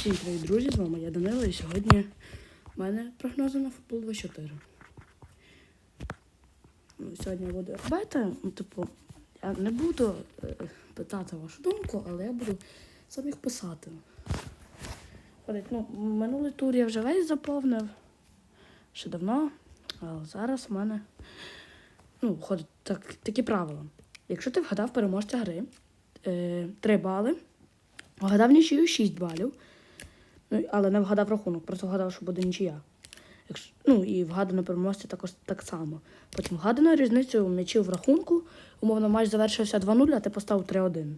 Всім привіт, друзі! З вами я Данила, і сьогодні в мене прогнози на футбол 24. Ну, сьогодні буду робити. Ну, типу, я не буду е, питати вашу думку, але я буду сам їх писати. Ну, минулий тур я вже весь заповнив. Ще давно. А зараз в мене ну, ходить так, такі правила. Якщо ти вгадав переможця гри, е, 3 бали. Вгадав нічию 6 балів. Ну, але не вгадав рахунок, просто вгадав, що буде нічия. Якщо, ну і вгадано переможця також так само. Потім вгадано різницю м'ячів в рахунку. Умовно, матч завершився 2-0, а ти поставив 3-1.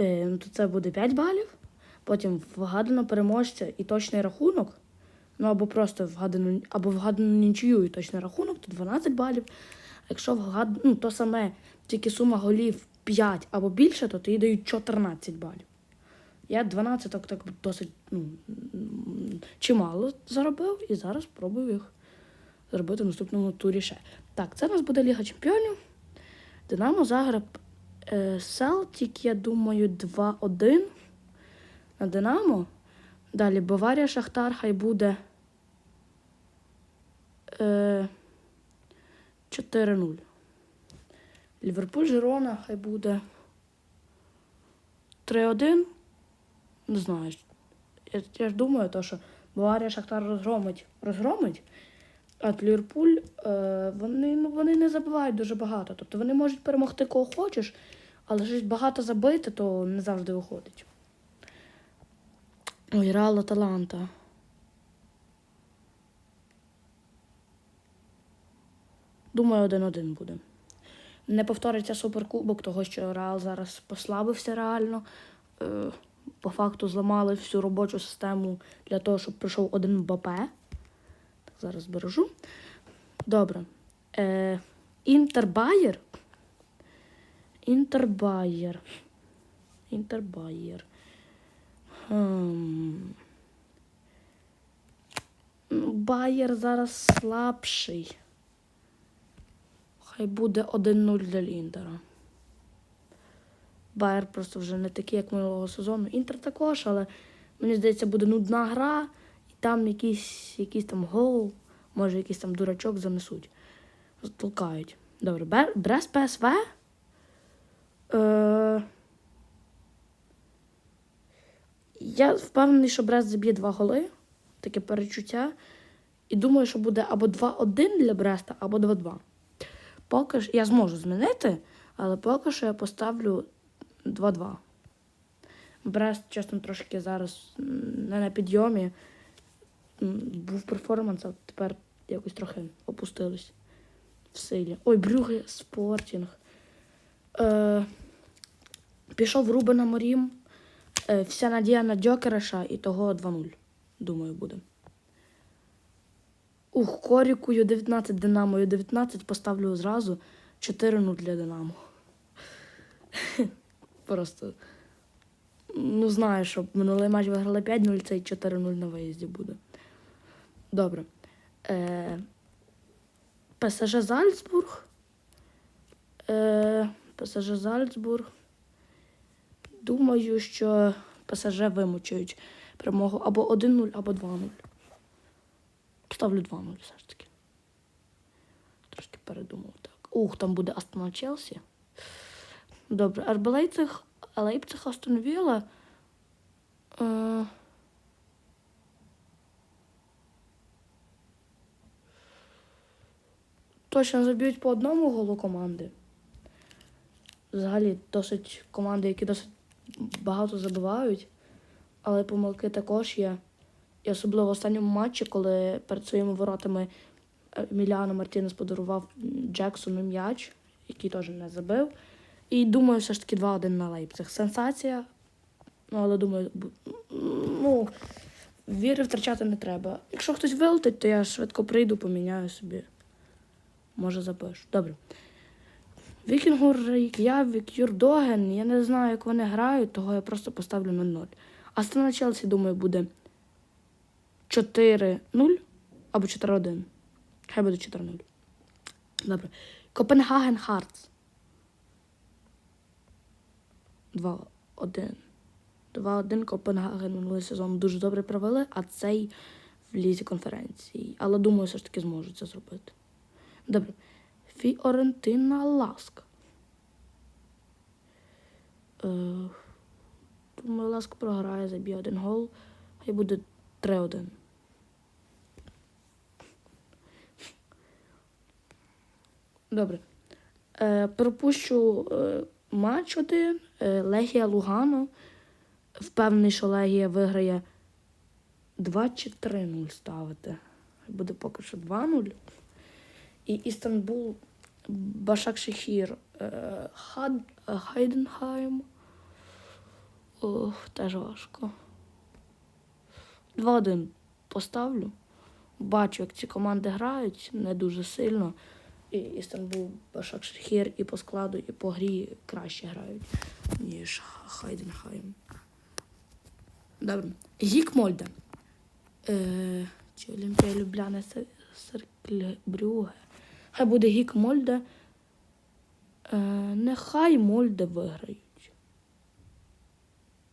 Е, ну, то це буде 5 балів. Потім вгадано переможця і точний рахунок. Ну або просто вгадано, або вгадано нічию і точний рахунок, то 12 балів. А якщо вгадано, ну, то саме, тільки сума голів 5 або більше, то тобі дають 14 балів. Я 12 так, досить ну, чимало заробив і зараз спробую їх зробити в наступному турі ще. Так, це у нас буде Ліга Чемпіонів. Динамо Загреб е, Селтік, я думаю, 2-1 на Динамо. Далі Баварія Шахтар хай буде е, 4-0. Ліверпуль Жирона хай буде 3-1. Не знаю. Я, я ж думаю, то, що Баварія Шахтар розгромить, розгромить, а от Ліверпуль е, вони, ну, вони не забивають дуже багато. Тобто вони можуть перемогти кого хочеш, але ж багато забити, то не завжди виходить. Ой, Реал Аталанта. Думаю, один-один буде. Не повториться суперкубок, того що Реал зараз послабився реально. По факту зламали всю робочу систему для того, щоб прийшов один МБП. Так, зараз збережу. Добре. Е. Інтербаєр. Інтербаєр. Хм. Ну, Байер зараз слабший. Хай буде 1-0 для Інтера. Байер просто вже не такий, як минулого сезону. Інтер також, але мені здається, буде нудна гра, і там якийсь, якийсь там гол, може якийсь там дурачок занесуть. Толкають. Добре, Брест ПСВ. Е... Я впевнений, що Брест заб'є два голи. Таке перечуття. І думаю, що буде або 2-1 для Бреста, або 2-2. Поки ж я зможу змінити, але поки що я поставлю 2-2. Брест, чесно, трошки зараз не на підйомі. Був перформанс, а тепер якось трохи опустились в силі. Ой, Брюге Спортінг. Е, пішов Рубен Аморім. Е, вся надія на Дьокереша і того 2-0. Думаю, буде. Ух, Корікою 19, Динамою 19 поставлю зразу 4-0 для Динамо. Просто. Ну, знаю, що минулий матч виграли 5-0, цей 4-0 на виїзді буде. Добре. Е, ПСЖ Зальцбург. Е, ПСЖ Зальцбург. Думаю, що ПСЖ вимучують перемогу або 1-0, або 2-0. Ставлю 2-0 все ж таки. Трошки передумав так. Ух, там буде Астона Челсі. Добре, РБ Лейпциг, Лейпциг Астон Вілла. Е... Точно заб'ють по одному голу команди. Взагалі досить команди, які досить багато забивають, але помилки також є. І особливо в останньому матчі, коли перед своїми воротами Еміліано Мартінес подарував Джексону м'яч, який теж не забив. І думаю, все ж таки 2-1 на Лейпциг. Сенсація. Ну, але думаю, ну, віри втрачати не треба. Якщо хтось вилетить, то я швидко прийду, поміняю собі. Може запишу. Добре. Вікінгур, Явік, Юрдоген. Я не знаю, як вони грають, того я просто поставлю 0-0. Астана Челсі, думаю, буде 4-0 або 4-1. Хай буде 4-0. Добре. Копенгаген Хартс. 2-1. 2-1 Копенгаген минулий сезон дуже добре провели, а цей в лізі конференції. Але думаю, все ж таки зможуть це зробити. Добре. Фіорентина Ласк. Е, думаю, Ласк програє, заб'є один гол. Хай буде 3-1. Добре. Е, пропущу е, матч один. Е, Легія Лугано. Впевнений, що Легія виграє 2 чи 3-0 ставити. Буде поки що 2-0. І Істанбул, Башак Шехір, е, Хайденхайм. Ох, теж важко. 2-1 поставлю. Бачу, як ці команди грають не дуже сильно. І Істанбул, Башак Шехір і по складу, і по грі краще грають, ніж Хайденхайм. Добре. Гік Мольде. Е, чи Олімпія Серкль Брюге. Хай буде Гік Мольде. Е, нехай Мольде виграють.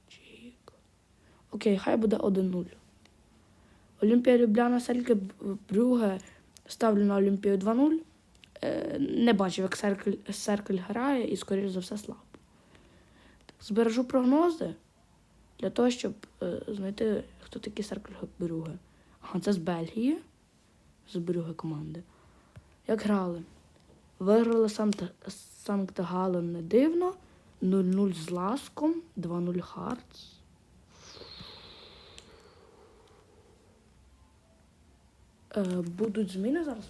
Чи. Окей, хай буде 1-0. Олімпія Любляна Брюге. Ставлю на Олімпію 2-0. Е, не бачив, як Серкль, Серкль грає і, скоріш за все, слабо. Збережу прогнози для того, щоб е, знайти, хто такий Серкль Брюге. Ага, це з Бельгії. З Брюге команди. Як грали? Виграли Санкт, Гален не дивно. 0-0 з Ласком, 2-0 Хартс. Е, будуть зміни зараз?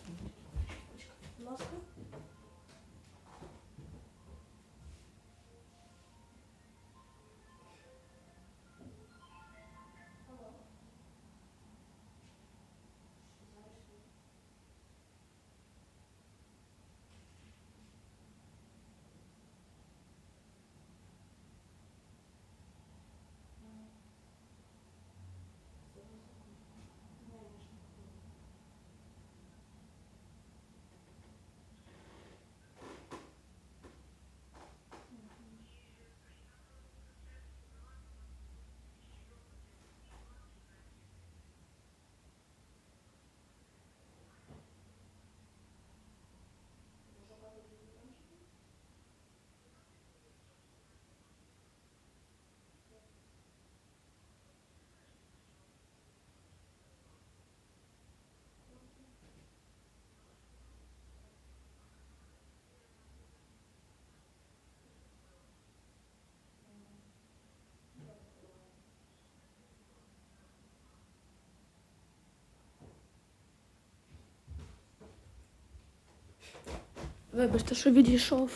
Вибачте, що відійшов.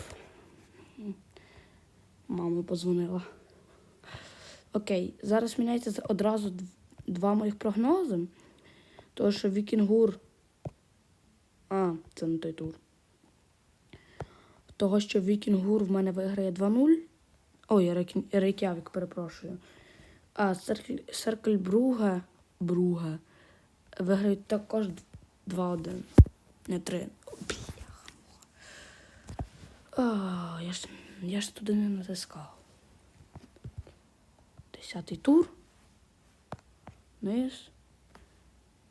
Мама подзвонила. Окей, зараз міняється одразу два моїх прогнози. Тому що Вікінгур. А, це не той тур. Того, що Вікінгур в мене виграє 2-0. Ой, Рейкін- Рейкявік, перепрошую. А Серкль, Серкль Бруга, Бруга виграють також 2-1. Не 3. А, я ж, я ж туди не натискав. Десятий тур. Низ.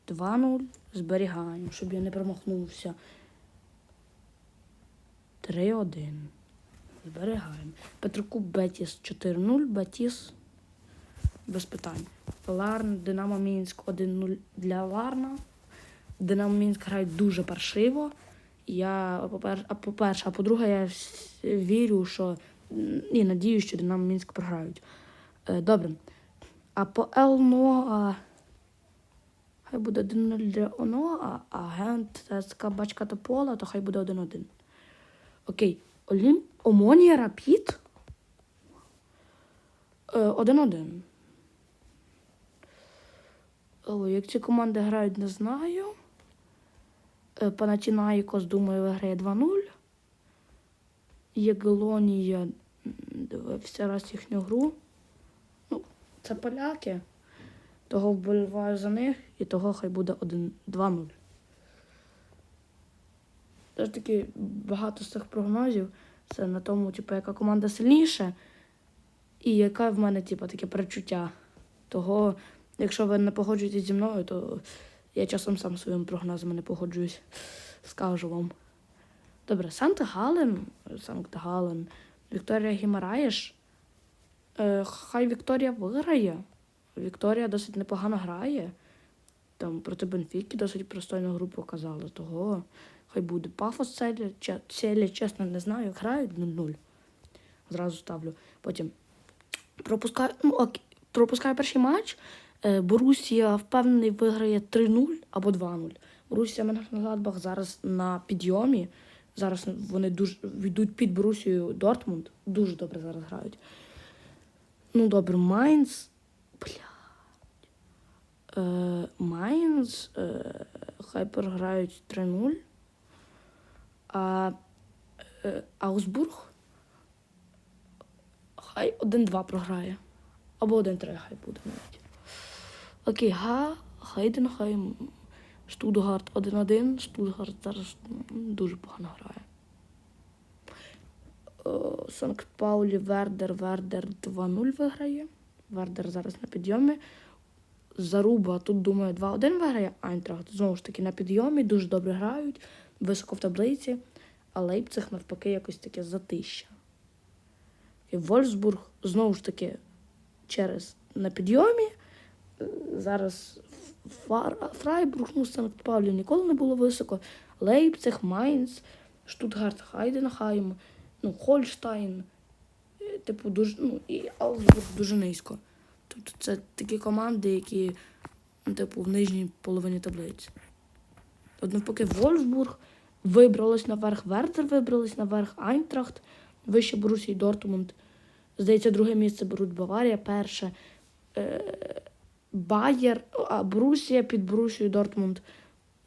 2-0. Зберігаємо, щоб я не промахнувся. 3-1. Зберігаємо. Петруку Бетіс 4-0. Бетіс без питань. Ларн, Динамо Мінськ 1-0 для Ларна. Динамо Мінськ грає дуже паршиво. Я, попер- а по-перше, а по-друге, я вірю, що і надію, що Динамо Мінськ програють. Е, добре. А по Елноа. Хай буде 1-0 для Оноа, а агент ЦСКА Бачка та Пола, то хай буде 1-1. Окей. Олім... Омонія Рапід. Е, 1-1. О, як ці команди грають, не знаю. Е, Панатінаїкос, думаю, виграє 2-0. Єглонія м, дивився раз їхню гру. Ну, це поляки. Того вболіваю за них, і того хай буде 1 2-0. Теж таки багато з цих прогнозів. Це на тому, типу, яка команда сильніша. І яке в мене, типу, таке перечуття. Того, якщо ви не погоджуєтесь зі мною, то я часом сам своїми прогнозами не погоджуюсь. Скажу вам. Добре, Санта Гален, Санкт Гален, Вікторія Гімараєш. Е, хай Вікторія виграє. Вікторія досить непогано грає. Там проти Бенфіки досить пристойну гру показала. Того хай буде пафос целі, целі, чесно, не знаю, грають 0-0. Зразу ставлю. Потім пропускаю, ну, пропускаю перший матч. Е, Борусія впевнений виграє 3-0 або 2-0. Борусія Менхенгладбах зараз на підйомі. Зараз вони дуже йдуть під Борусією Дортмунд. Дуже добре зараз грають. Ну, добре, Майнц. Бля. Е, Майнц. Е, хай програють 3-0. А Аусбург. Хай 1-2 програє. Або 1-3 хай буде навіть. Окей, Га, Хайденхайм, Штутгарт 1-1. Штутгарт зараз дуже погано грає. Е, Санкт Паулі, Вердер, Вердер 2-0 виграє. Вердер зараз на підйомі. Заруба тут, думаю, 2-1 виграє. Айнтрахт знову ж таки на підйомі, дуже добре грають, високо в таблиці. А Лейпциг навпаки якось таке затища. І Вольфсбург знову ж таки через на підйомі. Зараз Фар... Фрайбург, ну, Санкт Паулі ніколи не було високо. Лейпциг, Майнц, Штутгарт, Хайденхайм, ну, Хольштайн. Е, Типу, дуже, ну, і Аусбург дуже низько. Тобто це такі команди, які, ну, типу, в нижній половині таблиці. От навпаки, Вольфсбург вибралось наверх, Вердер вибралось наверх, Айнтрахт, вище Борусії Дортмунд. Здається, друге місце беруть Баварія, перше. Е, Байер, а Борусія під Борусією Дортмунд.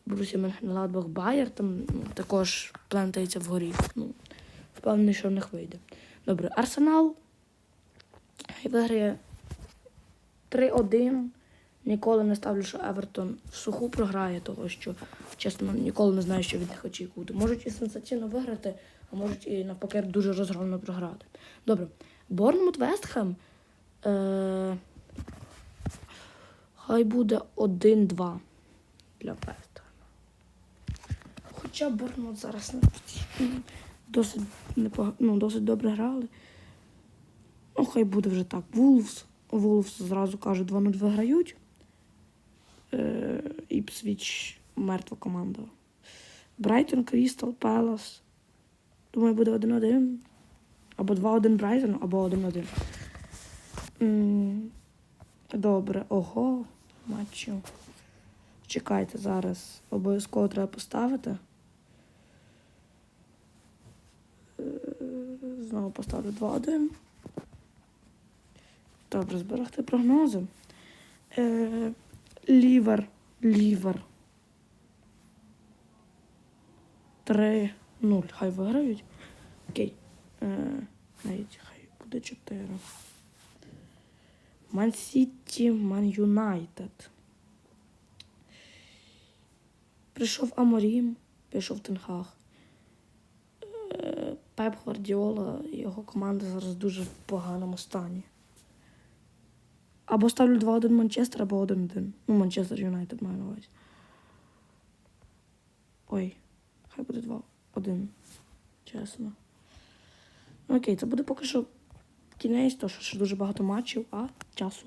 Борусія Менхенгладбах, Байер там ну, також плентається вгорі. Ну, впевнений, що в них вийде. Добре, Арсенал виграє 3-1. Ніколи не ставлю, що Евертон в суху програє, того що, чесно, ніколи не знаю, що від них очікувати. Можуть і сенсаційно виграти, а можуть і навпаки дуже розгромно програти. Добре. Борнмут Вестхем. Е- хай буде 1-2 для Вестхема. Хоча Борнмут зараз досить, непога... ну, досить добре грали. Ну, хай буде вже так. Вулфс. Вулфс зразу кажу, 2-0 виграють. Е, Іпсвіч мертва команда. Брайтон, Крістал, Пелас. Думаю, буде 1-1. Або 2-1 Брайтон, або 1-1. Добре, ого, матчу. Чекайте зараз. Обов'язково треба поставити. Е, Знову поставлю 2-1. Добре, зберегти прогнози. Е, лівер. Лівер. 3-0. Хай виграють. Окей. Е, навіть хай буде 4. Ман Сіті, Ман Юнайтед. Прийшов Аморім, пішов Тенхаг. Е, Пеп Гвардіола його команда зараз дуже в поганому стані. Або ставлю 2-1 Манчестер, або 1-1. Ну, Манчестер Юнайтед маю на увазі. Ой, хай буде 2-1. Чесно. Ну, Окей, це буде поки що кінець, то що дуже багато матчів, а часу